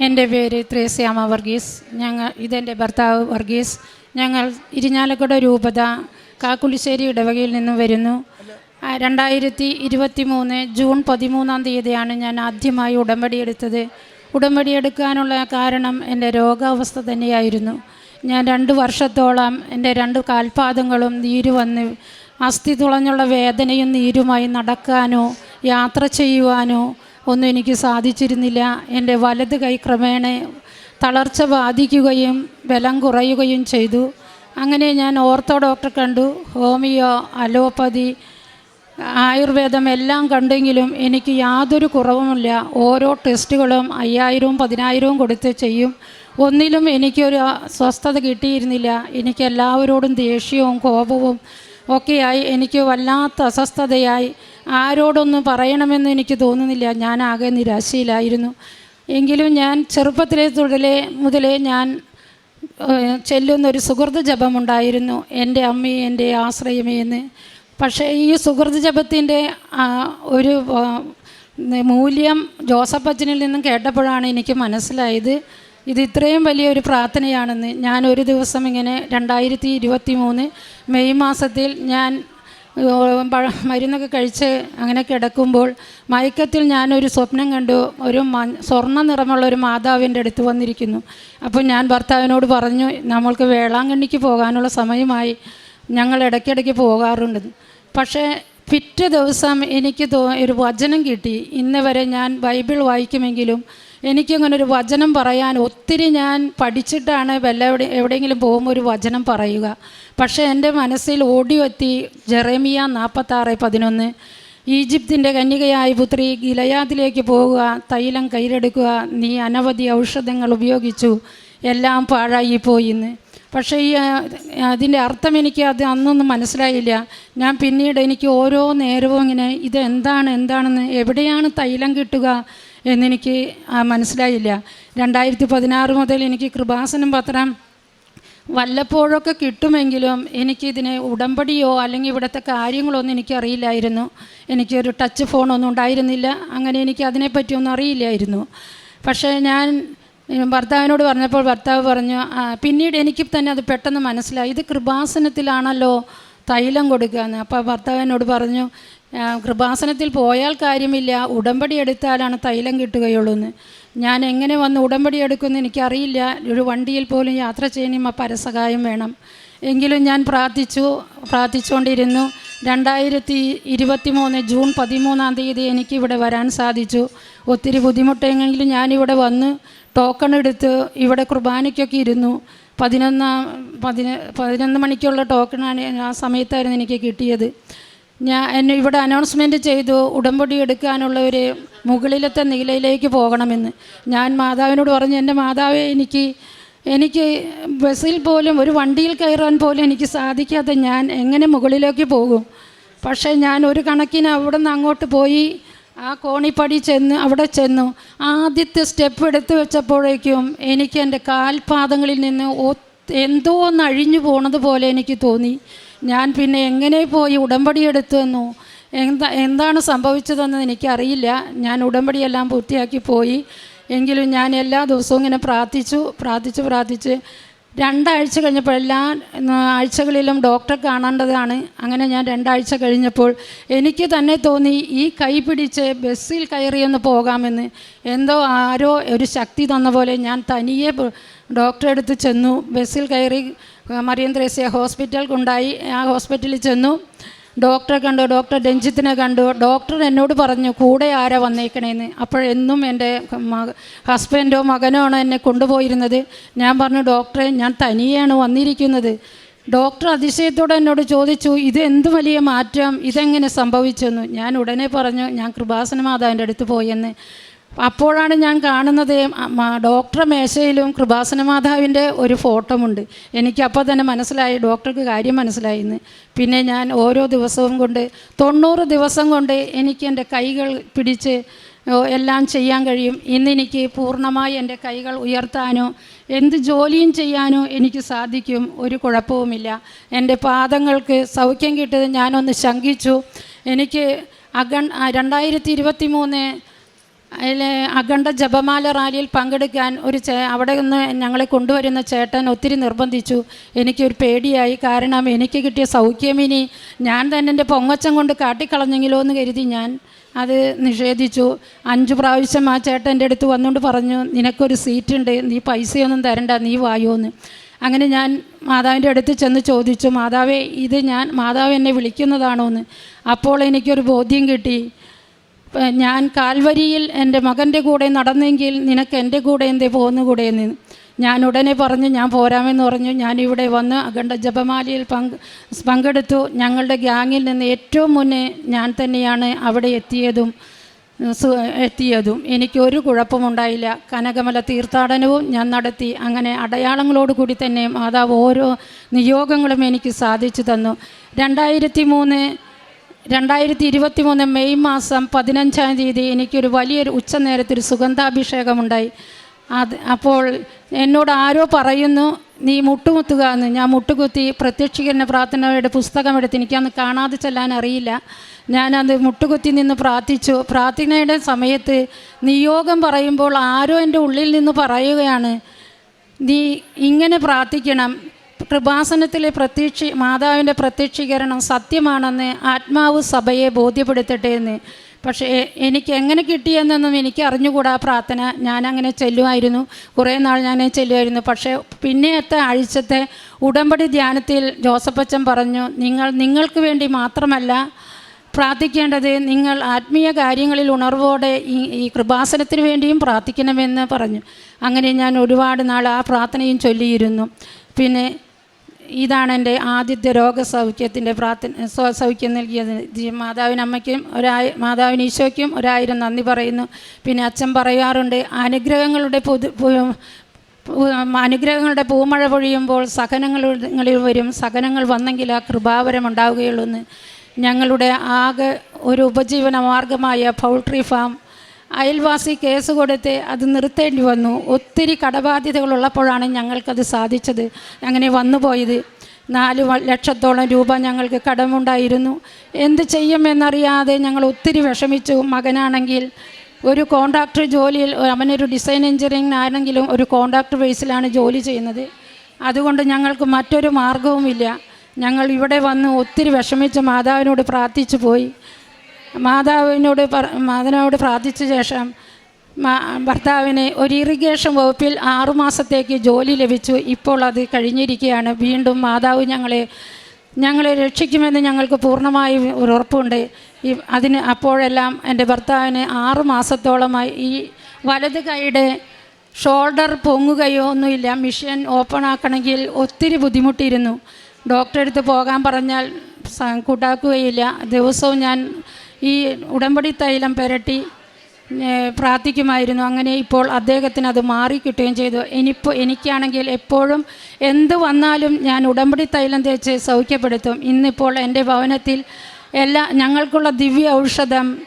എന്റെ പേര് ത്രേസ്യാമ വർഗീസ്. ഞങ്ങൾ ഇതെന്റെ ഭർത്താവ് വർഗീസ്. ഞങ്ങൾ ഇരിഞ്ഞാലക്കുട രൂപത കാക്കുളിശ്ശേരി ഇടവകയിൽ നിന്നും വരുന്നു. രണ്ടായിരത്തി ഇരുപത്തി മൂന്ന് ജൂൺ പതിമൂന്നാം തീയതിയാണ് ഞാൻ ആദ്യമായി ഉടമ്പടി എടുത്തത്. ഉടമ്പടി എടുക്കാനുള്ള കാരണം എന്റെ രോഗാവസ്ഥ തന്നെയായിരുന്നു. ഞാൻ രണ്ട് വർഷത്തോളം എന്റെ രണ്ട് കാൽപാദങ്ങളും നീര് വന്ന് അസ്ഥി തുളഞ്ഞുള്ള വേദനയും നീരുമായി നടക്കാനോ യാത്ര ചെയ്യുവാനോ ഒന്നും എനിക്ക് സാധിച്ചിരുന്നില്ല. എന്റെ വലത് കൈ ക്രമേണ തളർച്ച ബാധിക്കുകയും ബലം കുറയുകയും ചെയ്തു. അങ്ങനെ ഞാൻ ഓർത്തോ ഡോക്ടർ കണ്ടു. ഹോമിയോ അലോപ്പതി ആയുർവേദം എല്ലാം കണ്ടെങ്കിലും എനിക്ക് യാതൊരു കുറവുമില്ല. ഓരോ ടെസ്റ്റുകളും അയ്യായിരവും പതിനായിരവും കൊടുത്ത് ചെയ്യും. ഒന്നിലും എനിക്കൊരു സ്വസ്ഥത കിട്ടിയിരുന്നില്ല. എനിക്ക് എല്ലാവരോടും ദേഷ്യവും കോപവും ഒക്കെയായി. എനിക്ക് വല്ലാത്ത അസ്വസ്ഥതയായി. ആരോടൊന്നും പറയണമെന്ന് എനിക്ക് തോന്നുന്നില്ല. ഞാൻ ആകെ നിരാശയിലായിരുന്നു. എങ്കിലും ഞാൻ ചെറുപ്പത്തിലെ തുടലേ മുതലേ ഞാൻ ചെല്ലുന്ന ഒരു സുഹൃത് ജപമുണ്ടായിരുന്നു. എന്റെ അമ്മയെ എന്റെ ആശ്രയമേ എന്ന്. പക്ഷേ ഈ സുഹൃത് ജപത്തിന്റെ ഒരു മൂല്യം ജോസഫ് അച്ഛനിൽ നിന്നും കേട്ടപ്പോഴാണ് എനിക്ക് മനസ്സിലായത്. ഇത് ഇത്രയും വലിയൊരു പ്രാർത്ഥനയാണെന്ന്. ഞാൻ ഒരു ദിവസം ഇങ്ങനെ രണ്ടായിരത്തി ഇരുപത്തി മൂന്ന് മെയ് മാസത്തിൽ ഞാൻ മരുന്നൊക്കെ കഴിച്ച് അങ്ങനെ കിടക്കുമ്പോൾ മയക്കത്തിൽ ഞാനൊരു സ്വപ്നം കണ്ടു. ഒരു സ്വർണ നിറമുള്ള ഒരു മാതാവിന്റെ അടുത്ത് വന്നിരിക്കുന്നു. അപ്പോൾ ഞാൻ ഭർത്താവിനോട് പറഞ്ഞു നമ്മൾക്ക് വേളാങ്കണ്ണിക്ക് പോകാനുള്ള സമയമായി. ഞങ്ങൾ ഇടയ്ക്കിടയ്ക്ക് പോകാറുണ്ട്. പക്ഷേ പിറ്റേ ദിവസം എനിക്ക് ഒരു വചനം കിട്ടി. ഇന്ന് വരെ ഞാൻ ബൈബിൾ വായിക്കുമെങ്കിലും എനിക്കങ്ങനെ ഒരു വചനം പറയാൻ ഒത്തിരി ഞാൻ പഠിച്ചിട്ടാണ് വല്ല എവിടെ എവിടെയെങ്കിലും പോകുമ്പോൾ ഒരു വചനം പറയുക. പക്ഷേ എന്റെ മനസ്സിൽ ഓടിയെത്തി ജെറേമിയ നാൽപ്പത്താറ് പതിനൊന്ന്. ഈജിപ്തിന്റെ കന്യകയായ പുത്രി ഗിലയാദിലേക്ക് പോകുക തൈലം കയ്യിലെടുക്കുക നീ അനവധി ഔഷധങ്ങൾ ഉപയോഗിച്ചു എല്ലാം പാഴായി പോയിന്ന് പക്ഷേ ഈ അതിന്റെ അർത്ഥം എനിക്ക് അത് അന്നൊന്നും മനസ്സിലായില്ല. ഞാൻ പിന്നീട് എനിക്ക് ഓരോ നേരവും ഇങ്ങനെ ഇത് എന്താണ് എന്താണെന്ന് എവിടെയാണ് തൈലം കിട്ടുക എന്നെനിക്ക് മനസ്സിലായില്ല. രണ്ടായിരത്തി പതിനാറ് മുതൽ എനിക്ക് കൃപാസനം പത്രം വല്ലപ്പോഴൊക്കെ കിട്ടുമെങ്കിലും എനിക്കിതിന് ഉടമ്പടിയോ അല്ലെങ്കിൽ ഇവിടുത്തെ കാര്യങ്ങളൊന്നും എനിക്കറിയില്ലായിരുന്നു. എനിക്കൊരു ടച്ച് ഫോണൊന്നും ഉണ്ടായിരുന്നില്ല. അങ്ങനെ എനിക്ക് അതിനെപ്പറ്റിയൊന്നും അറിയില്ലായിരുന്നു. പക്ഷേ ഞാൻ ഭർത്താവിനോട് പറഞ്ഞപ്പോൾ ഭർത്താവ് പറഞ്ഞു പിന്നീട് എനിക്ക് തന്നെ അത് പെട്ടെന്ന് മനസ്സിലായി. ഇത് കൃപാസനത്തിലാണല്ലോ തൈലം കൊടുക്കുക എന്ന്. അപ്പോൾ ഭർത്താവിനോട് പറഞ്ഞു "ആ, കൃപാസനത്തിൽ പോയാൽ കാര്യമില്ല ഉടമ്പടി എടുത്താലാണ് തൈലം കിട്ടുകയുള്ളൂ എന്ന്. ഞാൻ എങ്ങനെ വന്ന് ഉടമ്പടി എടുക്കുമെന്ന് എനിക്കറിയില്ല. ഒരു വണ്ടിയിൽ പോലും യാത്ര ചെയ്യുമ്പോൾ പരസഹായം വേണം. എങ്കിലും ഞാൻ പ്രാർത്ഥിച്ചു പ്രാർത്ഥിച്ചുകൊണ്ടിരുന്നു. രണ്ടായിരത്തി ഇരുപത്തി മൂന്ന് ജൂൺ പതിമൂന്നാം തീയതി എനിക്ക് ഇവിടെ വരാൻ സാധിച്ചു. ഒത്തിരി ബുദ്ധിമുട്ടെങ്കിലും ഞാനിവിടെ വന്ന് ടോക്കൺ എടുത്ത് ഇവിടെ കുർബാനയ്ക്കൊക്കെ ഇരുന്നു. പതിനൊന്നാം പതിന പതിനൊന്ന് മണിക്കുള്ള ടോക്കണാണ് ആ സമയത്തായിരുന്നു എനിക്ക് കിട്ടിയത്. ഞാൻ എന്നെ ഇവിടെ അനൗൺസ്മെന്റ് ചെയ്തു ഉടമ്പടി എടുക്കാനുള്ള ഒരു മുകളിലത്തെ നിലയിലേക്ക് പോകണമെന്ന്. ഞാൻ മാതാവിനോട് പറഞ്ഞു എന്റെ മാതാവേ എനിക്ക് എനിക്ക് ബസ്സിൽ പോലും ഒരു വണ്ടിയിൽ കയറാൻ പോലും എനിക്ക് സാധിക്കാതെ ഞാൻ എങ്ങനെ മുകളിലേക്ക് പോകും? പക്ഷേ ഞാൻ ഒരു കണക്കിന് അവിടെ നിന്ന് അങ്ങോട്ട് പോയി ആ കോണിപ്പടി ചെന്ന് അവിടെ ചെന്നു. ആദ്യത്തെ സ്റ്റെപ്പ് എടുത്തു വെച്ചപ്പോഴേക്കും എനിക്ക് എന്റെ കാൽപാദങ്ങളിൽ നിന്ന് എന്തോ ഒന്ന് അഴിഞ്ഞു പോണത് പോലെ എനിക്ക് തോന്നി. ഞാൻ പിന്നെ എങ്ങനെ പോയി ഉടമ്പടി എടുത്തു എന്നോ? എന്താ എന്താണ് സംഭവിച്ചതെന്ന് എനിക്കറിയില്ല. ഞാൻ ഉടമ്പടിയെല്ലാം പൂർത്തിയാക്കി പോയി. എങ്കിലും ഞാൻ എല്ലാ ദിവസവും ഇങ്ങനെ പ്രാർത്ഥിച്ചു പ്രാർത്ഥിച്ച് പ്രാർത്ഥിച്ച്. രണ്ടാഴ്ച കഴിഞ്ഞപ്പോൾ എല്ലാ ആഴ്ചകളിലും ഡോക്ടറെ കാണേണ്ടതാണ്. അങ്ങനെ ഞാൻ രണ്ടാഴ്ച കഴിഞ്ഞപ്പോൾ എനിക്ക് തന്നെ തോന്നി ഈ കൈ പിടിച്ച് ബസ്സിൽ കയറിയൊന്ന് പോകാമെന്ന്. എന്തോ ആരോ ഒരു ശക്തി തന്ന പോലെ ഞാൻ തനിയെ ഡോക്ടറെ അടുത്ത് ചെന്നു. ബസ്സിൽ കയറി മറിയം ത്രേസ്യ ഹോസ്പിറ്റൽ കൊണ്ടായി ആ ഹോസ്പിറ്റലിൽ ചെന്നു. ഡോക്ടറെ കണ്ടു? ഡോക്ടർ രഞ്ജിത്തിനെ കണ്ടു? ഡോക്ടർ എന്നോട് പറഞ്ഞു കൂടെ ആരാ വന്നേക്കണേന്ന്? അപ്പോഴെന്നും എന്റെ ഹസ്ബൻഡോ മകനോ ആണ് എന്നെ കൊണ്ടുപോയിരുന്നത്? ഞാൻ പറഞ്ഞു ഡോക്ടറെ ഞാൻ തനിയാണ് വന്നിരിക്കുന്നത്. ഡോക്ടർ അതിശയത്തോടെ എന്നോട് ചോദിച്ചു ഇത് എന്ത് വലിയ മാറ്റം? ഇതെങ്ങനെ സംഭവിച്ചെന്നു? ഞാൻ ഉടനെ പറഞ്ഞു ഞാൻ കൃപാസന മാതാവിന്റെ അടുത്ത് പോയെന്ന് അപ്പോഴാണ് ഞാൻ കാണുന്നത് ഡോക്ടർ മേശയിലും കൃപാസന മാതാവിന്റെ ഒരു ഫോട്ടോമുണ്ട്. എനിക്ക് അപ്പോൾ തന്നെ മനസ്സിലായി ഡോക്ടർക്ക് കാര്യം മനസ്സിലായി എന്ന് പിന്നെ ഞാൻ ഓരോ ദിവസവും കൊണ്ട് തൊണ്ണൂറ് ദിവസം കൊണ്ട് എനിക്ക് എന്റെ കൈകൾ പിടിച്ച് എല്ലാം ചെയ്യാൻ കഴിയും. ഇന്നെനിക്ക് പൂർണമായി എന്റെ കൈകൾ ഉയർത്താനോ എന്ത് ജോലിയും ചെയ്യാനോ എനിക്ക് സാധിക്കും. ഒരു കുഴപ്പവുമില്ല. എന്റെ പാദങ്ങൾക്ക് സൗഖ്യം കിട്ടിയത് ഞാനൊന്ന് ശങ്കിച്ചു. എനിക്ക് അഗൺ രണ്ടായിരത്തി ഇരുപത്തി മൂന്ന് അതിൽ അഖണ്ഡ ജപമാല റാലിയിൽ പങ്കെടുക്കാൻ ഒരു ചേ അവിടെ നിന്ന് ഞങ്ങളെ കൊണ്ടുവരുന്ന ചേട്ടൻ ഒത്തിരി നിർബന്ധിച്ചു. എനിക്കൊരു പേടിയായി. കാരണം എനിക്ക് കിട്ടിയ സൗഖ്യമിനി ഞാൻ തന്നെ എന്റെ പൊങ്ങച്ചം കൊണ്ട് കാട്ടിക്കളഞ്ഞെങ്കിലോ എന്ന് കരുതി ഞാൻ അത് നിഷേധിച്ചു. അഞ്ചു പ്രാവശ്യം ആ ചേട്ടൻ ചേട്ടന്റെ അടുത്ത് വന്നുകൊണ്ട് പറഞ്ഞു നിനക്കൊരു സീറ്റുണ്ട്. നീ പൈസയൊന്നും തരണ്ട. നീ വായോ എന്ന് അങ്ങനെ ഞാൻ മാതാവിന്റെ അടുത്ത് ചെന്ന് ചോദിച്ചു മാതാവേ ഇത് ഞാൻ മാതാവ് എന്നെ വിളിക്കുന്നതാണോ എന്ന് അപ്പോൾ എനിക്കൊരു ബോധ്യം കിട്ടി. ഞാൻ കാൽവരിയിൽ എന്റെ മകന്റെ കൂടെ നടന്നെങ്കിൽ നിനക്ക് എന്റെ കൂടെ എന്തേ പോകുന്നുകൂടെ എന്ന് ഞാൻ ഉടനെ പറഞ്ഞു ഞാൻ പോരാമെന്ന് പറഞ്ഞു. ഞാൻ ഇവിടെ വന്ന് അഖണ്ഡ ജപമാലയിൽ പങ്ക് പങ്കെടുത്തു. ഞങ്ങളുടെ ഗ്യാങ്ങിൽ നിന്ന് ഏറ്റവും മുന്നേ ഞാൻ തന്നെയാണ് അവിടെ എത്തിയതും എത്തിയതും. എനിക്കൊരു കുഴപ്പമുണ്ടായില്ല കനകമല തീർത്ഥാടനവും ഞാൻ നടത്തി. അങ്ങനെ അടയാളങ്ങളോട് കൂടി തന്നെ മാതാവ് ഓരോ നിയോഗങ്ങളും എനിക്ക് സാധിച്ചു തന്നു. രണ്ടായിരത്തി മൂന്ന് രണ്ടായിരത്തി ഇരുപത്തി മൂന്ന് മെയ് മാസം പതിനഞ്ചാം തീയതി എനിക്കൊരു വലിയൊരു ഉച്ചനേരത്തൊരു സുഗന്ധാഭിഷേകമുണ്ടായി. അത് അപ്പോൾ എന്നോട് ആരോ പറയുന്നു നീ മുട്ടുകുത്തുക എന്ന്. ഞാൻ മുട്ടുകുത്തി പ്രത്യക്ഷീകരണ പ്രാർത്ഥനയുടെ പുസ്തകം എടുത്ത് എനിക്കന്ന് കാണാതെ ചെല്ലാൻ അറിയില്ല. ഞാനത് മുട്ടുകുത്തി നിന്ന് പ്രാർത്ഥിച്ചു. പ്രാർത്ഥനയുടെ സമയത്ത് നിയോഗം പറയുമ്പോൾ ആരോ എന്റെ ഉള്ളിൽ നിന്ന് പറയുകയാണ് നീ ഇങ്ങനെ പ്രാർത്ഥിക്കണം. കൃപാസനത്തിലെ പ്രത്യക്ഷ മാതാവിന്റെ പ്രത്യക്ഷീകരണം സത്യമാണെന്ന് ആത്മാവ് സഭയെ ബോധ്യപ്പെടുത്തട്ടെ എന്ന്. പക്ഷേ എനിക്ക് എങ്ങനെ കിട്ടിയെന്നൊന്നും എനിക്ക് അറിഞ്ഞുകൂടാ പ്രാർത്ഥന. ഞാൻ അങ്ങനെ ചെല്ലുമായിരുന്നു. കുറേ നാൾ ഞാൻ ചെല്ലുമായിരുന്നു. പക്ഷേ പിന്നെയത്തെ ആഴ്ചത്തെ ഉടമ്പടി ധ്യാനത്തിൽ ജോസഫച്ചൻ പറഞ്ഞു നിങ്ങൾ നിങ്ങൾക്ക് വേണ്ടി മാത്രമല്ല പ്രാർത്ഥിക്കേണ്ടത് നിങ്ങൾ ആത്മീയ കാര്യങ്ങളിൽ ഉണർവോടെ ഈ ഈ കൃപാസനത്തിന് വേണ്ടിയും പ്രാർത്ഥിക്കണമെന്ന് പറഞ്ഞു. അങ്ങനെ ഞാൻ ഒരുപാട് നാൾ ആ പ്രാർത്ഥനയും ചൊല്ലിയിരുന്നു. പിന്നെ ഇതാണ് എന്റെ ആദ്യത്തെ രോഗസൗഖ്യത്തിന്റെ പ്രാർത്ഥന സൗഖ്യം നൽകിയത്. മാതാവിന് അമ്മയ്ക്കും ഒരായി മാതാവിന് ഈശോയ്ക്കും ഒരായിരം നന്ദി പറയുന്നു. പിന്നെ അച്ഛൻ പറയാറുണ്ട് അനുഗ്രഹങ്ങളുടെ പൊതു അനുഗ്രഹങ്ങളുടെ പൂമഴ പൊഴിയുമ്പോൾ സഹനങ്ങളിൽ വരും. സഹനങ്ങൾ വന്നെങ്കിൽ ആ കൃപാവരം ഉണ്ടാവുകയുള്ളൂ എന്ന് ഞങ്ങളുടെ ആകെ ഒരു ഉപജീവന മാർഗമായ പൗൾട്രി ഫാം അയൽവാസി കേസ് കൊടുത്ത് അത് നിർത്തേണ്ടി വന്നു. ഒത്തിരി കടബാധ്യതകളുള്ളപ്പോഴാണ് ഞങ്ങൾക്കത് സാധിച്ചത്. അങ്ങനെ വന്നു പോയത്. നാല് ലക്ഷത്തോളം രൂപ ഞങ്ങൾക്ക് കടമുണ്ടായിരുന്നു. എന്ത് ചെയ്യുമെന്നറിയാതെ ഞങ്ങൾ ഒത്തിരി വിഷമിച്ചു. മകനാണെങ്കിൽ ഒരു കോൺട്രാക്ടർ ജോലിയിൽ അവനൊരു ഡിസൈൻ എഞ്ചിനീയറിംഗ് ആണെങ്കിലും ഒരു കോൺട്രാക്ടർ ബേസിലാണ് ജോലി ചെയ്യുന്നത്. അതുകൊണ്ട് ഞങ്ങൾക്ക് മറ്റൊരു മാർഗവുമില്ല ഞങ്ങൾ ഇവിടെ വന്ന് ഒത്തിരി വിഷമിച്ച് മാതാവിനോട് പ്രാർത്ഥിച്ചു പോയി. മാതാവിനോട് മാതാവിനോട് പ്രാർത്ഥിച്ച ശേഷം ഭർത്താവിനെ ഒരു ഇറിഗേഷൻ വകുപ്പിൽ ആറുമാസത്തേക്ക് ജോലി ലഭിച്ചു. ഇപ്പോൾ അത് കഴിഞ്ഞിരിക്കുകയാണ്. വീണ്ടും മാതാവ് ഞങ്ങളെ ഞങ്ങളെ രക്ഷിക്കുമെന്ന് ഞങ്ങൾക്ക് പൂർണമായി ഒരു ഉറപ്പുണ്ട്. ഈ അതിന് അപ്പോഴെല്ലാം എന്റെ ഭർത്താവിന് ആറു മാസത്തോളമായി ഈ വലത് കൈയുടെ ഷോൾഡർ പൊങ്ങുകയോ ഒന്നുമില്ല. മിഷൻ ഓപ്പൺ ആക്കണമെങ്കിൽ ഒത്തിരി ബുദ്ധിമുട്ടിയിരുന്നു. ഡോക്ടറെ അടുത്ത് പോകാൻ പറഞ്ഞാൽ കൂട്ടാക്കുകയില്ല. ദിവസവും ഞാൻ ഈ ഉടമ്പടി തൈലം പുരട്ടി പ്രാർത്ഥിക്കുമായിരുന്നു. അങ്ങനെ ഇപ്പോൾ അദ്ദേഹത്തിന് അത് മാറിക്കിട്ടുകയും ചെയ്തു. ഇനിയിപ്പോൾ എനിക്കാണെങ്കിൽ എപ്പോഴും എന്ത് വന്നാലും ഞാൻ ഉടമ്പടി തൈലം തേച്ച് സൗഖ്യപ്പെടുത്തും. ഇന്നിപ്പോൾ എന്റെ ഭവനത്തിൽ എല്ലാ ഞങ്ങൾക്കുള്ള ദിവ്യ ഔഷധം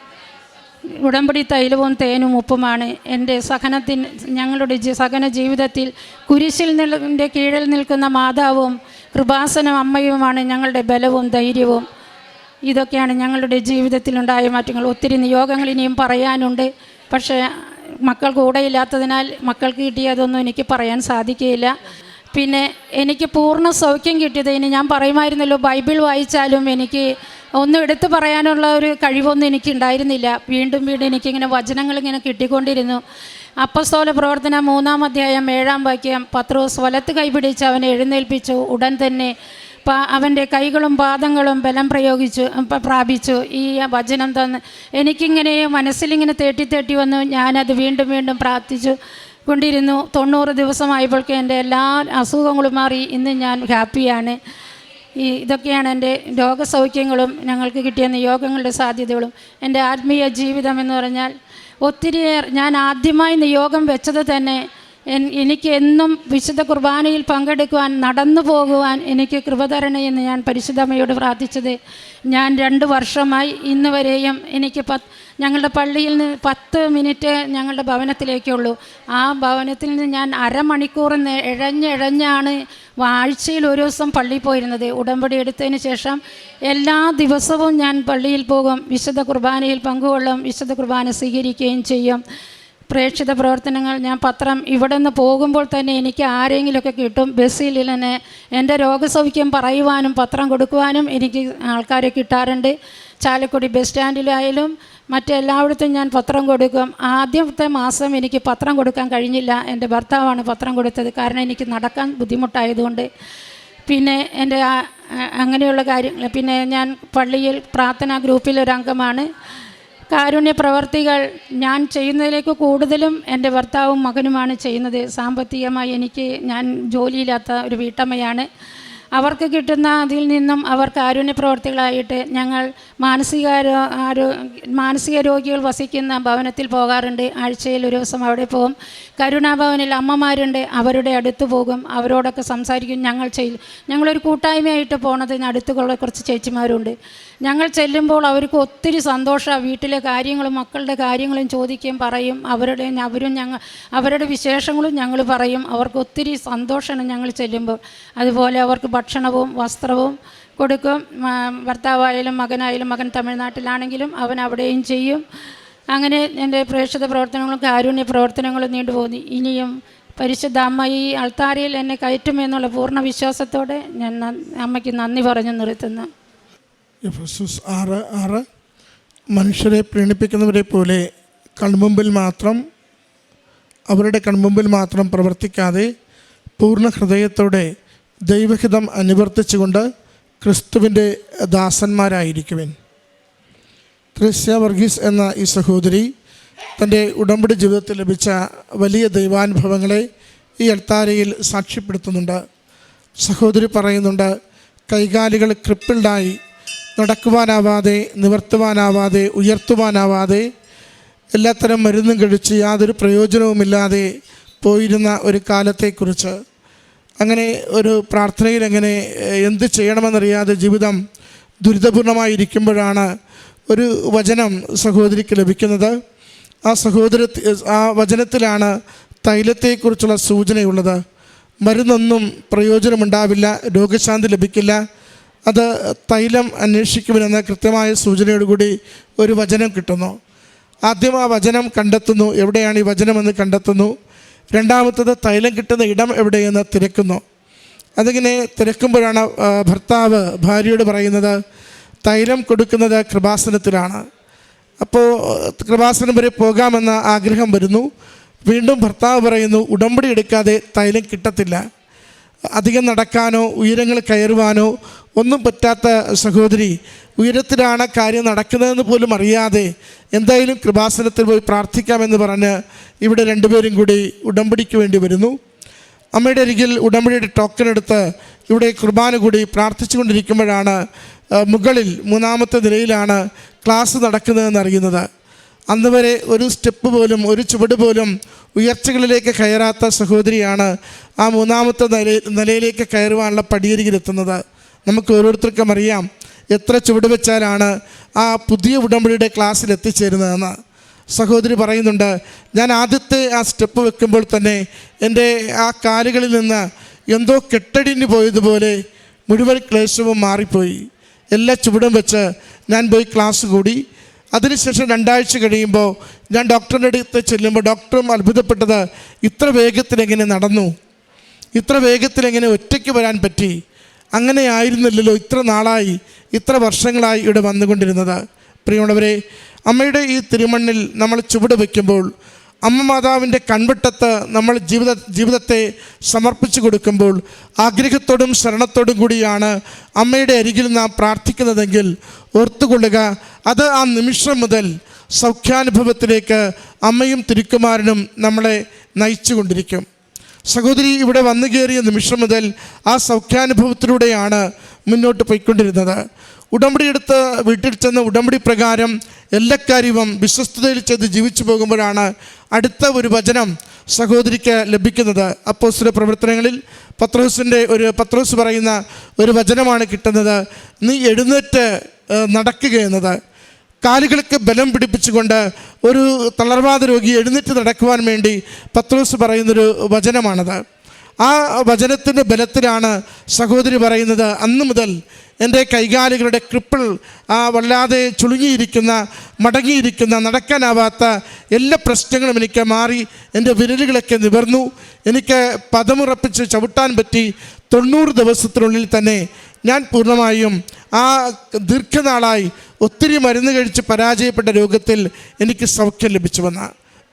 ഉടമ്പടി തൈലവും തേനും ഉപ്പുമാണ്. എന്റെ സഹനത്തിന് ഞങ്ങളുടെ സഹന ജീവിതത്തിൽ കുരിശിൽ നിൽ കീഴിൽ നിൽക്കുന്ന മാതാവും കൃപാസനം അമ്മയുമാണ് ഞങ്ങളുടെ ബലവും ധൈര്യവും. ഇതൊക്കെയാണ് ഞങ്ങളുടെ ജീവിതത്തിലുണ്ടായ മാറ്റങ്ങൾ. ഒത്തിരി നിയോഗങ്ങൾ ഇനിയും പറയാനുണ്ട്. പക്ഷേ മക്കൾ കൂടെ കൂടെയില്ലാത്തതിനാൽ മക്കൾക്ക് കിട്ടിയതൊന്നും എനിക്ക് പറയാൻ സാധിക്കുകയില്ല. പിന്നെ എനിക്ക് പൂർണ സൗഖ്യം കിട്ടിയത് ഇനി ഞാൻ പറയുമായിരുന്നല്ലോ ബൈബിൾ വായിച്ചാലും എനിക്ക് ഒന്നും എടുത്തു പറയാനുള്ള ഒരു കഴിവൊന്നും എനിക്ക് ഉണ്ടായിരുന്നില്ല. വീണ്ടും വീണ്ടും എനിക്കിങ്ങനെ വചനങ്ങൾ ഇങ്ങനെ കിട്ടിക്കൊണ്ടിരുന്നു. അപ്പസ്തോല പ്രവർത്തന മൂന്നാം അധ്യായം ഏഴാം വാക്യം പത്രോസ് വലത്ത് കൈപിടിച്ച് അവനെ എഴുന്നേൽപ്പിച്ചു. ഉടൻ തന്നെ അവന്റെ കൈകളും പാദങ്ങളും ബലം പ്രയോഗിച്ചു പ്രാപിച്ചു. ഈ വചനം തന്ന് എനിക്കിങ്ങനെ മനസ്സിലിങ്ങനെ തേട്ടി തേട്ടി വന്നു. ഞാനത് വീണ്ടും വീണ്ടും പ്രാർത്ഥിച്ചു കൊണ്ടിരുന്നു. തൊണ്ണൂറ് ദിവസമായപ്പോഴേക്കും എന്റെ എല്ലാ അസുഖങ്ങളും മാറി. ഇന്ന് ഞാൻ ഹാപ്പിയാണ്. ഈ ഇതൊക്കെയാണ് എന്റെ രോഗസൗഖ്യങ്ങളും ഞങ്ങൾക്ക് കിട്ടിയ നിയോഗങ്ങളുടെ സാധ്യതകളും. എന്റെ ആത്മീയ ജീവിതം എന്ന് പറഞ്ഞാൽ ഒത്തിരിയേറെ ഞാൻ ആദ്യമായി നിയോഗം വെച്ചത് തന്നെ എനിക്ക് എന്നും വിശുദ്ധ കുർബാനയിൽ പങ്കെടുക്കുവാൻ നടന്നു പോകുവാൻ എനിക്ക് കൃപ തരണേ എന്ന് ഞാൻ പരിശുദ്ധമ്മയോട് പ്രാർത്ഥിച്ചത്. ഞാൻ രണ്ട് വർഷമായി ഇന്ന് വരെയും എനിക്ക് പത്ത് ഞങ്ങളുടെ പള്ളിയിൽ നിന്ന് പത്ത് മിനിറ്റ് ഞങ്ങളുടെ ഭവനത്തിലേക്കുള്ളൂ. ആ ഭവനത്തിൽ നിന്ന് ഞാൻ അരമണിക്കൂർ ഇഴഞ്ഞിഴഞ്ഞാണ് ആഴ്ചയിൽ ഒരു ദിവസം പള്ളിയിൽ പോയിരുന്നത്. ഉടമ്പടി എടുത്തതിന് ശേഷം എല്ലാ ദിവസവും ഞാൻ പള്ളിയിൽ പോകും. വിശുദ്ധ കുർബാനയിൽ പങ്കുകൊള്ളും. വിശുദ്ധ കുർബാന സ്വീകരിക്കുകയും ചെയ്യും. പ്രേക്ഷിത പ്രവർത്തനങ്ങൾ. ഞാൻ പത്രം ഇവിടെ നിന്ന് പോകുമ്പോൾ തന്നെ എനിക്ക് ആരെങ്കിലുമൊക്കെ കിട്ടും. ബസ്സിൽ തന്നെ എന്റെ രോഗസൗഖ്യം പറയുവാനും പത്രം കൊടുക്കുവാനും എനിക്ക് ആൾക്കാരെ കിട്ടാറുണ്ട്. ചാലക്കുടി ബസ് സ്റ്റാൻഡിലായാലും മറ്റെല്ലായിടത്തും ഞാൻ പത്രം കൊടുക്കും. ആദ്യത്തെ മാസം എനിക്ക് പത്രം കൊടുക്കാൻ കഴിഞ്ഞില്ല. എന്റെ ഭർത്താവാണ് പത്രം കൊടുത്തത്. കാരണം എനിക്ക് നടക്കാൻ ബുദ്ധിമുട്ടായതുകൊണ്ട്. പിന്നെ എന്റെ അങ്ങനെയുള്ള കാര്യങ്ങൾ. പിന്നെ ഞാൻ പള്ളിയിൽ പ്രാർത്ഥനാ ഗ്രൂപ്പിലൊരംഗമാണ് അംഗമാണ്. കാരുണ്യ പ്രവർത്തികൾ ഞാൻ ചെയ്യുന്നതിലേക്ക് കൂടുതലും എന്റെ ഭർത്താവും മകനുമാണ് ചെയ്യുന്നത്. സാമ്പത്തികമായി എനിക്ക് ഞാൻ ജോലിയില്ലാത്ത ഒരു വീട്ടമ്മയാണ്. അവർക്ക് കിട്ടുന്ന അതിൽ നിന്നും അവർ കാരുണ്യ പ്രവർത്തികളായിട്ട് ഞങ്ങൾ മാനസിക മാനസിക രോഗികൾ വസിക്കുന്ന ഭവനത്തിൽ പോകാറുണ്ട്. ആഴ്ചയിൽ ഒരു ദിവസം അവിടെ പോകും. കരുണാഭവനിൽ അമ്മമാരുണ്ട്. അവരുടെ അടുത്ത് പോകും. അവരോടൊക്കെ സംസാരിക്കും. ഞങ്ങൾ ചെയ്യും ഞങ്ങളൊരു കൂട്ടായ്മയായിട്ട് പോണതിന് അടുത്തുള്ള കുറച്ച് ചേച്ചിമാരുണ്ട്. ഞങ്ങൾ ചെല്ലുമ്പോൾ അവർക്ക് ഒത്തിരി സന്തോഷമാണ് വീട്ടിലെ കാര്യങ്ങളും മക്കളുടെ കാര്യങ്ങളും ചോദിക്കുകയും പറയും. അവരുടെ അവരും ഞങ്ങൾ അവരുടെ വിശേഷങ്ങളും ഞങ്ങൾ പറയും. അവർക്ക് ഒത്തിരി സന്തോഷമാണ് ഞങ്ങൾ ചെല്ലുമ്പോൾ. അതുപോലെ അവർക്ക് ഭക്ഷണവും വസ്ത്രവും കൊടുക്കും. ഭർത്താവായാലും മകനായാലും മകൻ തമിഴ്നാട്ടിലാണെങ്കിലും അവൻ അവിടെയും ചെയ്യും. അങ്ങനെ എന്റെ പ്രേക്ഷിത പ്രവർത്തനങ്ങളും കാരുണ്യ പ്രവർത്തനങ്ങളും നീണ്ടുപോകുന്നു ഇനിയും പരിശുദ്ധ അമ്മ ഈ അൾത്താരയിൽ എന്നെ കയറ്റുമെന്നുള്ള പൂർണ വിശ്വാസത്തോടെ ഞാൻ അമ്മയ്ക്ക് നന്ദി പറഞ്ഞു നിർത്തുന്നു. എഫസസ് ആറ് ആറ്. മനുഷ്യരെ പ്രീണിപ്പിക്കുന്നവരെ പോലെ കൺമുമ്പിൽ മാത്രം അവരുടെ കൺമുമ്പിൽ മാത്രം പ്രവർത്തിക്കാതെ പൂർണ ഹൃദയത്തോടെ ദൈവഹിതം അനുവർത്തിച്ചുകൊണ്ട് ക്രിസ്തുവിന്റെ ദാസന്മാരായിരിക്കുവിൻ. ത്രേസ്യ വർഗീസ് എന്ന ഈ സഹോദരി തന്റെ ഉടമ്പടി ജീവിതത്തിൽ ലഭിച്ച വലിയ ദൈവാനുഭവങ്ങളെ ഈ അൽത്താരയിൽ സാക്ഷ്യപ്പെടുത്തുന്നുണ്ട്. സഹോദരി പറയുന്നുണ്ട് കൈകാലുകൾ ക്രിപ്പിൾഡായി നടക്കുവാനാവാതെ നിവർത്തുവാനാവാതെ ഉയർത്തുവാനാവാതെ എല്ലാത്തരം മരുന്നും കഴിച്ച് യാതൊരു പ്രയോജനവുമില്ലാതെ പോയിരുന്ന ഒരു കാലത്തെക്കുറിച്ച്. അങ്ങനെ ഒരു പ്രാർത്ഥനയിൽ എങ്ങനെ എന്ത് ചെയ്യണമെന്നറിയാതെ ജീവിതം ദുരിതപൂർണമായിരിക്കുമ്പോഴാണ് ഒരു വചനം സഹോദരിക്ക് ലഭിക്കുന്നത്. ആ സഹോദര ആ വചനത്തിലാണ് തൈലത്തെക്കുറിച്ചുള്ള സൂചനയുള്ളത്. മരുന്നൊന്നും പ്രയോജനമുണ്ടാവില്ല രോഗശാന്തി ലഭിക്കില്ല. അത് തൈലം അന്വേഷിക്കുമെന്ന കൃത്യമായ സൂചനയോടുകൂടി ഒരു വചനം കിട്ടുന്നു. ആദ്യം ആ വചനം കണ്ടെത്തുന്നു. എവിടെയാണ് ഈ വചനമെന്ന് കണ്ടെത്തുന്നു. രണ്ടാമത്തത് തൈലം കിട്ടുന്ന ഇടം എവിടെയെന്ന് തിരക്കുന്നു. അതിങ്ങനെ തിരക്കുമ്പോഴാണ് ഭർത്താവ് ഭാര്യയോട് പറയുന്നത് തൈലം കൊടുക്കുന്നത് കൃപാസനത്തിലാണ്. അപ്പോൾ കൃപാസനം വരെ പോകാമെന്ന ആഗ്രഹം വരുന്നു. വീണ്ടും ഭർത്താവ് പറയുന്നു ഉടമ്പടി എടുക്കാതെ തൈലം കിട്ടത്തില്ല. അധികം നടക്കാനോ ഉയരങ്ങൾ കയറുവാനോ ഒന്നും പറ്റാത്ത സഹോദരി ഉയരത്തിലാണ് കാര്യം നടക്കുന്നതെന്ന് പോലും അറിയാതെ എന്തായാലും കൃപാസനത്തിൽ പോയി പ്രാർത്ഥിക്കാമെന്ന് പറഞ്ഞ് ഇവിടെ രണ്ടുപേരും കൂടി ഉടമ്പടിക്ക് വേണ്ടി വരുന്നു. അമ്മയുടെ അരികിൽ ഉടമ്പടിയുടെ ടോക്കൺ എടുത്ത് ഇവിടെ കുർബാന കൂടി പ്രാർത്ഥിച്ചുകൊണ്ടിരിക്കുമ്പോഴാണ് കൊണ്ടിരിക്കുമ്പോഴാണ് മുകളിൽ മൂന്നാമത്തെ നിലയിലാണ് ക്ലാസ് നടക്കുന്നതെന്ന് അറിയുന്നത്. അന്ന് വരെ ഒരു സ്റ്റെപ്പ് പോലും ഒരു ചുവട് പോലും ഉയർച്ചകളിലേക്ക് കയറാത്ത സഹോദരിയാണ് ആ മൂന്നാമത്തെ നില നിലയിലേക്ക് കയറുവാനുള്ള പടിയരികിലെത്തുന്നത്. നമുക്ക് ഓരോരുത്തർക്കും അറിയാം എത്ര ചുവട് വെച്ചാലാണ് ആ പുതിയ ഉടമ്പടിയുടെ ക്ലാസ്സിൽ എത്തിച്ചേരുന്നതെന്ന്. സഹോദരി പറയുന്നുണ്ട് ഞാൻ ആദ്യത്തെ ആ സ്റ്റെപ്പ് വെക്കുമ്പോൾ തന്നെ എന്റെ ആ കാലുകളിൽ നിന്ന് എന്തോ കെട്ടടിഞ്ഞു പോയതുപോലെ മുഴുവൻ ക്ലേശവും മാറിപ്പോയി. എല്ലാ ചുവടും വെച്ച് ഞാൻ പോയി ക്ലാസ് കൂടി. അതിനുശേഷം രണ്ടാഴ്ച കഴിയുമ്പോൾ ഞാൻ ഡോക്ടറിന്റെ അടുത്ത് ചെല്ലുമ്പോൾ ഡോക്ടറും അത്ഭുതപ്പെട്ടത് ഇത്ര വേഗത്തിൽ എങ്ങനെ നടന്നു? ഇത്ര വേഗത്തിൽ എങ്ങനെ ഒറ്റയ്ക്ക് വരാൻ പറ്റി? അങ്ങനെ ആയിരുന്നില്ലല്ലോ ഇത്ര നാളായി ഇത്ര വർഷങ്ങളായി ഇവിടെ വന്നുകൊണ്ടിരുന്നത്. പ്രിയമുള്ളവരെ അമ്മയുടെ ഈ തിരുമണ്ണിൽ നമ്മൾ ചുവട് വയ്ക്കുമ്പോൾ അമ്മ മാതാവിന്റെ കൺവെട്ടത്ത് നമ്മൾ ജീവിത ജീവിതത്തെ സമർപ്പിച്ചു കൊടുക്കുമ്പോൾ ആഗ്രഹത്തോടും ശരണത്തോടും കൂടിയാണ് അമ്മയുടെ അരികിൽ നാം പ്രാർത്ഥിക്കുന്നതെങ്കിൽ ഓർത്തുകൊള്ളുക അത് ആ നിമിഷം മുതൽ സൗഖ്യാനുഭവത്തിലേക്ക് അമ്മയും തിരുക്കുമാരനും നമ്മളെ നയിച്ചുകൊണ്ടിരിക്കും. സഹോദരി ഇവിടെ വന്നു കയറിയ നിമിഷം മുതൽ ആ സൗഖ്യാനുഭവത്തിലൂടെയാണ് മുന്നോട്ട് പോയിക്കൊണ്ടിരുന്നത്. ഉടമ്പടി എടുത്ത് വീട്ടിൽ ചെന്ന് ഉടമ്പടി പ്രകാരം എല്ലാ കാര്യവും വിശ്വസ്തതയിൽ ചെയ്ത് ജീവിച്ചു പോകുമ്പോഴാണ് അടുത്ത ഒരു വചനം സഹോദരിക്ക് ലഭിക്കുന്നത്. അപ്പോസ്തല പ്രവർത്തനങ്ങളിൽ പത്രോസിന്റെ ഒരു പത്രോസ് പറയുന്ന ഒരു വചനമാണ് കിട്ടുന്നത്. നീ എഴുന്നേറ്റ് നടക്കുക എന്നത്. കാലുകൾക്ക് ബലം പിടിപ്പിച്ചുകൊണ്ട് ഒരു തളർവാദ രോഗി എഴുന്നേറ്റ് നടക്കുവാൻ വേണ്ടി പത്രോസ് പറയുന്നൊരു വചനമാണത്. ആ വചനത്തിന്റെ ബലത്തിലാണ് സഹോദരി പറയുന്നത്. അന്ന് മുതൽ എന്റെ കൈകാലുകളുടെ ക്രിപ്പിൾ ആ വല്ലാതെ ചുളുങ്ങിയിരിക്കുന്ന മടങ്ങിയിരിക്കുന്ന നടക്കാനാവാത്ത എല്ലാ പ്രശ്നങ്ങളും എനിക്ക് മാറി എന്റെ വിരലുകളൊക്കെ നിവർന്നു. എനിക്ക് പദമുറപ്പിച്ച് ചവിട്ടാൻ പറ്റി തൊണ്ണൂറ് ദിവസത്തിനുള്ളിൽ തന്നെ ഞാൻ പൂർണമായും ആ ദീർഘനാളായി ഒത്തിരി മരുന്ന് കഴിച്ച് പരാജയപ്പെട്ട രോഗത്തിൽ എനിക്ക് സൗഖ്യം ലഭിച്ചുവെന്ന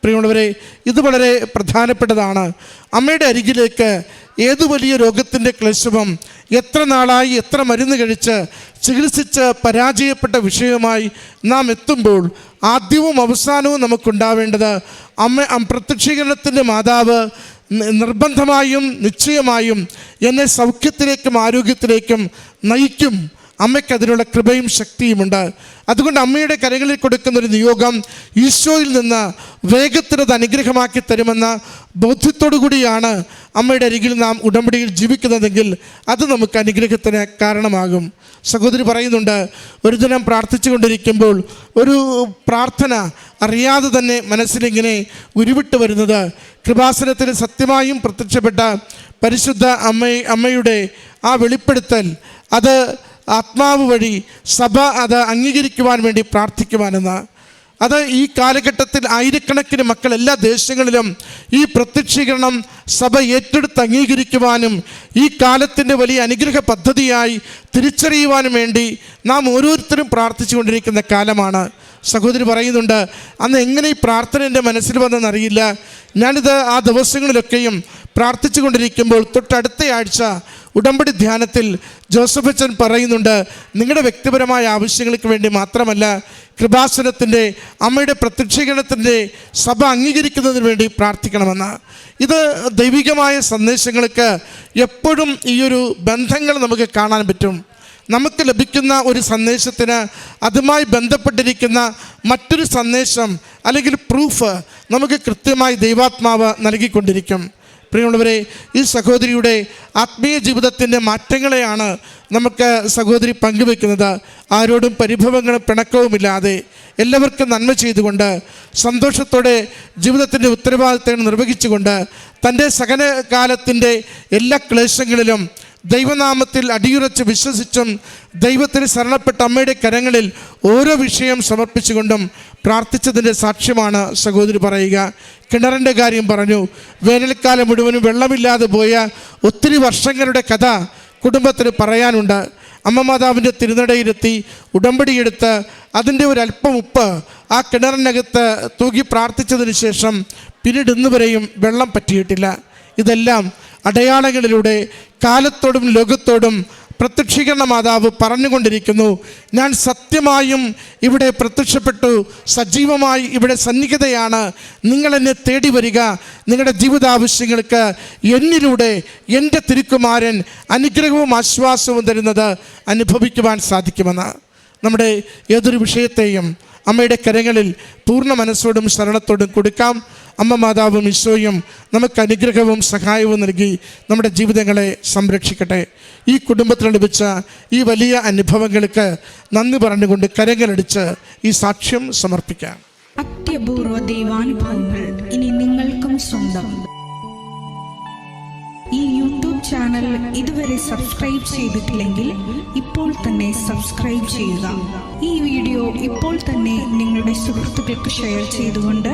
പ്രിയമുള്ളവരെ ഇത് വളരെ പ്രധാനപ്പെട്ടതാണ്. അമ്മയുടെ അരികിലേക്ക് ഏതു വലിയ രോഗത്തിന്റെ ക്ലേശവും എത്ര നാളായി എത്ര മരുന്ന് കഴിച്ച് ചികിത്സിച്ച് പരാജയപ്പെട്ട വിഷയവുമായി നാം എത്തുമ്പോൾ ആദ്യവും അവസാനവും നമുക്കുണ്ടാവേണ്ടത് അമ്മ പ്രത്യക്ഷീകരണത്തിന്റെ മാതാവ് നിർബന്ധമായും നിശ്ചയമായും എന്നെ സൗഖ്യത്തിലേക്കും ആരോഗ്യത്തിലേക്കും നയിക്കും. അമ്മയ്ക്ക് അതിനുള്ള കൃപയും ശക്തിയുമുണ്ട് അതുകൊണ്ട് അമ്മയുടെ കരകളിൽ കൊടുക്കുന്ന ഒരു നിയോഗം ഈശോയിൽ നിന്ന് വേഗത്തിനത് അനുഗ്രഹമാക്കി തരുമെന്ന ബോധ്യത്തോടു കൂടിയാണ് അമ്മയുടെ അരികിൽ നാം ഉടമ്പടിയിൽ ജീവിക്കുന്നതെങ്കിൽ അത് നമുക്ക് അനുഗ്രഹത്തിന് കാരണമാകും. സഹോദരി പറയുന്നുണ്ട് ഒരു ദിനം പ്രാർത്ഥിച്ചുകൊണ്ടിരിക്കുമ്പോൾ ഒരു പ്രാർത്ഥന അറിയാതെ തന്നെ മനസ്സിലിങ്ങനെ ഉരുവിട്ട് വരുന്നത്. കൃപാസനത്തിൽ സത്യമായും പ്രത്യക്ഷപ്പെട്ട പരിശുദ്ധ അമ്മ അമ്മയുടെ ആ വെളിപ്പെടുത്തൽ അത് ആത്മാവ് വഴി സഭ അത് അംഗീകരിക്കുവാൻ വേണ്ടി പ്രാർത്ഥിക്കുവാനെന്ന്. അത് ഈ കാലഘട്ടത്തിൽ ആയിരക്കണക്കിന് മക്കൾ എല്ലാ ദേശങ്ങളിലും ഈ പ്രത്യക്ഷീകരണം സഭ ഏറ്റെടുത്ത് അംഗീകരിക്കുവാനും ഈ കാലത്തിന്റെ വലിയ അനുഗ്രഹ പദ്ധതിയായി തിരിച്ചറിയുവാനും വേണ്ടി നാം ഓരോരുത്തരും പ്രാർത്ഥിച്ചു കൊണ്ടിരിക്കുന്ന കാലമാണ്. സഹോദരി പറയുന്നുണ്ട് അന്ന് എങ്ങനെ ഈ പ്രാർത്ഥന എന്റെ മനസ്സിൽ വന്നെന്നറിയില്ല. ഞാനിത് ആ ദിവസങ്ങളിലൊക്കെയും പ്രാർത്ഥിച്ചു കൊണ്ടിരിക്കുമ്പോൾ തൊട്ടടുത്ത ആഴ്ച ഉടമ്പടി ധ്യാനത്തിൽ ജോസഫ് അച്ഛൻ പറയുന്നുണ്ട് നിങ്ങളുടെ വ്യക്തിപരമായ ആവശ്യങ്ങൾക്ക് വേണ്ടി മാത്രമല്ല കൃപാസനത്തിന്റെ അമ്മയുടെ പ്രത്യക്ഷീകരണത്തിന്റെ സഭ അംഗീകരിക്കുന്നതിന് വേണ്ടി പ്രാർത്ഥിക്കണമെന്ന്. ഇത് ദൈവികമായ സന്ദേശങ്ങൾക്ക് എപ്പോഴും ഈ ഒരു ബന്ധങ്ങൾ നമുക്ക് കാണാൻ പറ്റും. നമുക്ക് ലഭിക്കുന്ന ഒരു സന്ദേശത്തിന് അതുമായി ബന്ധപ്പെട്ടിരിക്കുന്ന മറ്റൊരു സന്ദേശം അല്ലെങ്കിൽ പ്രൂഫ് നമുക്ക് കൃത്യമായി ദൈവാത്മാവ് നൽകിക്കൊണ്ടിരിക്കും. പ്രിയമുള്ളവരെ ഈ സഹോദരിയുടെ ആത്മീയ ജീവിതത്തിന്റെ മാറ്റങ്ങളെയാണ് നമുക്ക് സഹോദരി പങ്കുവെക്കുന്നത്. ആരോടും പരിഭവങ്ങളും പിണക്കവുമില്ലാതെ എല്ലാവർക്കും നന്മ ചെയ്തുകൊണ്ട് സന്തോഷത്തോടെ ജീവിതത്തിന്റെ ഉത്തരവാദിത്തങ്ങൾ നിർവഹിച്ചുകൊണ്ട് തന്റെ സഹനകാലത്തിന്റെ എല്ലാ ക്ലേശങ്ങളിലും ദൈവനാമത്തിൽ അടിയുറച്ച് വിശ്വസിച്ചും ദൈവത്തിന് ശരണപ്പെട്ട അമ്മയുടെ കരങ്ങളിൽ ഓരോ വിഷയം സമർപ്പിച്ചുകൊണ്ടും പ്രാർത്ഥിച്ചതിന്റെ സാക്ഷ്യമാണ് സഹോദരി പറയുക. കിണറിന്റെ കാര്യം പറഞ്ഞു. വേനൽക്കാലം മുഴുവനും വെള്ളമില്ലാതെ പോയ ഒത്തിരി വർഷങ്ങളുടെ കഥ കുടുംബത്തിന് പറയാനുണ്ട്. അമ്മ മാതാവിന്റെ തിരുനടയിലെത്തി ഉടമ്പടിയെടുത്ത് അതിന്റെ ഒരു അല്പം ഉപ്പ് ആ കിണറിനകത്ത് തൂക്കി പ്രാർത്ഥിച്ചതിന് ശേഷം പിന്നീട് ഇന്ന് വരെയും വെള്ളം പറ്റിയിട്ടില്ല. ഇതെല്ലാം അടയാളങ്ങളിലൂടെ കാലത്തോടും ലോകത്തോടും പ്രത്യക്ഷീകരണ മാതാവ് പറഞ്ഞുകൊണ്ടിരിക്കുന്നു. ഞാൻ സത്യമായും ഇവിടെ പ്രത്യക്ഷപ്പെട്ടു സജീവമായി ഇവിടെ സന്നിഹിതയാണ്. നിങ്ങൾ എന്നെ തേടി വരിക. നിങ്ങളുടെ ജീവിതാവശ്യങ്ങൾക്ക് എന്നിലൂടെ എന്റെ തിരുക്കുമാരൻ അനുഗ്രഹവും ആശ്വാസവും തരുന്നത് അനുഭവിക്കുവാൻ സാധിക്കുമെന്ന്. നമ്മുടെ ഏതൊരു വിഷയത്തെയും അമ്മയുടെ കരങ്ങളിൽ പൂർണ മനസ്സോടും ശരണത്തോടും കൊടുക്കാം. അമ്മ മാതാവും ഈശോയും നമുക്ക് അനുഗ്രഹവും സഹായവും നൽകി നമ്മുടെ ജീവിതങ്ങളെ സംരക്ഷിക്കട്ടെ. ഈ കുടുംബത്തിൽ ലഭിച്ച ഈ വലിയ അനുഭവങ്ങൾക്ക് നന്ദി പറഞ്ഞുകൊണ്ട് കരങ്ങളടിച്ച് ഈ സാക്ഷ്യം സമർപ്പിക്കാം. അത്യപൂർവ ദൈവാനുഭവങ്ങൾ ഇനി നിങ്ങൾക്കും സ്വന്തം. ഈ യൂട്യൂബ് ചാനൽ ഇതുവരെ സബ്സ്ക്രൈബ് ചെയ്തിട്ടില്ലെങ്കിൽ ഇപ്പോൾ തന്നെ സബ്സ്ക്രൈബ് ചെയ്യുക. ഈ വീഡിയോ ഇപ്പോൾ തന്നെ നിങ്ങളുടെ സുഹൃത്തുക്കൾക്ക് ഷെയർ ചെയ്തുകൊണ്ട്